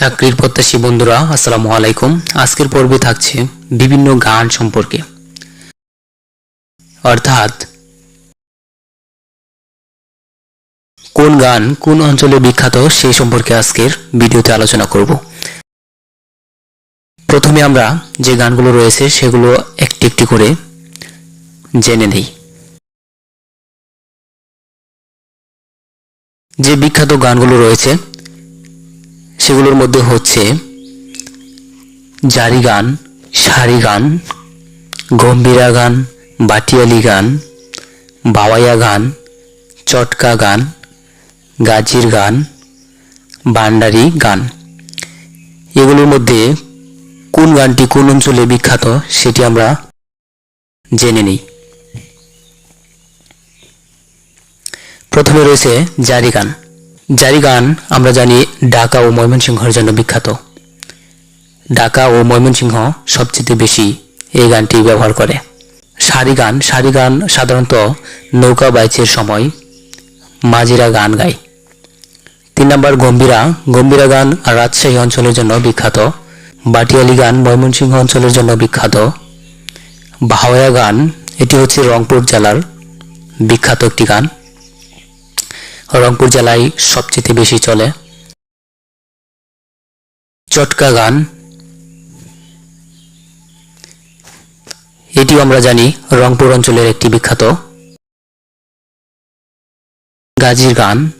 চাকরির প্রত্যাশী বন্ধুরা, আসসালামু আলাইকুম। আজকের পর্বে থাকছে বিভিন্ন গান সম্পর্কে। অর্থাৎ, কোন গান কোন অঞ্চলে বিখ্যাত সেই সম্পর্কে আজকের ভিডিওতে আলোচনা করব। প্রথমে আমরা যে গানগুলো রয়েছে সেগুলো একটি একটি করে জেনে নেই। যে বিখ্যাত গানগুলো রয়েছে সেগুলোর মধ্যে হচ্ছে জারি গান, সারি গান, গম্ভীরা গান, বাটিয়ালি গান, বাওয়াইয়া গান, চটকা গান, গাজির গান, বান্ডারি গান। এগুলোর মধ্যে কোন গানটি কোন অঞ্চলে বিখ্যাত সেটি আমরা জেনে নিই। প্রথমে রয়েছে জারি গান। জারি গান আমরা জানি ঢাকা ও ময়মনসিংহের জন্য বিখ্যাত। ঢাকা ও ময়মনসিংহ সবচেয়ে বেশি এই গানটি ব্যবহার করে। সারি গান সারি গান সাধারণত নৌকা বাইচের সময় মাঝিরা গান গায়। তিন নম্বর গম্ভীরা গম্ভীরা গান রাজশাহী অঞ্চলের জন্য বিখ্যাত। বাটিয়ালি গান ময়মনসিংহ অঞ্চলের জন্য বিখ্যাত। ভাওয়া গান, এটি হচ্ছে রংপুর জেলার বিখ্যাত একটি গান। রংপুর জেলায় সবচেয়ে বেশি চলে। চটকা গান। এটিও আমরা জানি রংপুর অঞ্চলের একটি বিখ্যাত গাজীর গান।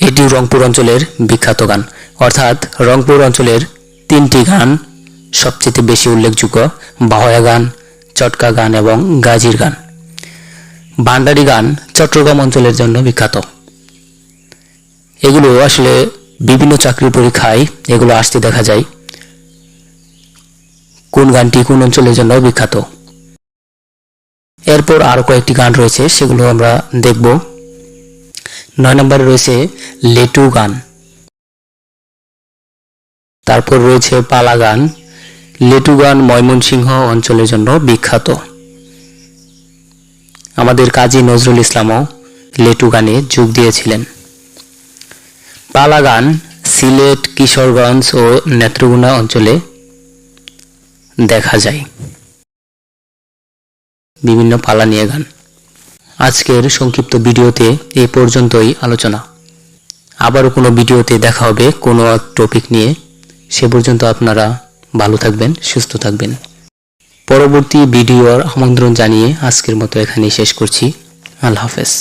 এটিও রংপুর অঞ্চলের বিখ্যাত গান। অর্থাৎ রংপুর অঞ্চলের তিনটি গান সবচেয়ে বেশি উল্লেখযোগ্য, বাহয়া গান, চটকা গান এবং গাজীর গান। ভান্ডারি গান চট্টগ্রাম অঞ্চলের জন্য বিখ্যাত। এগুলো আসলে বিভিন্ন চাকরির পরীক্ষায় এগুলো আসতে দেখা যায়। কোন গানটি কোন অঞ্চলের জন্য বিখ্যাত? এরপর আরও কয়েকটি গান রয়েছে, সেগুলো আমরা দেখব। নয় নম্বরে রয়েছে লেটু গান। তারপর রয়েছে পালা গান। লেটু গান ময়মনসিংহ অঞ্চলের জন্য বিখ্যাত। আমাদের কাজী নজরুল ইসলামও লেটু গানে যোগ দিয়েছিলেন। পালা গান সিলেট, কিশোরগঞ্জ ও নেত্রকোনা অঞ্চলে দেখা যায়। বিভিন্ন পালা নিয়ে গান। আজকের সংক্ষিপ্ত ভিডিওতে এ পর্যন্তই আলোচনা। আবারও কোনো ভিডিওতে দেখা হবে কোনো এক টপিক নিয়ে। সে পর্যন্ত আপনারা ভালো থাকবেন, সুস্থ থাকবেন। পরবর্তী ভিডিওর আমন্ত্রণ জানিয়ে আজকের মতো এখানেই শেষ করছি। আল্লাহ হাফেজ।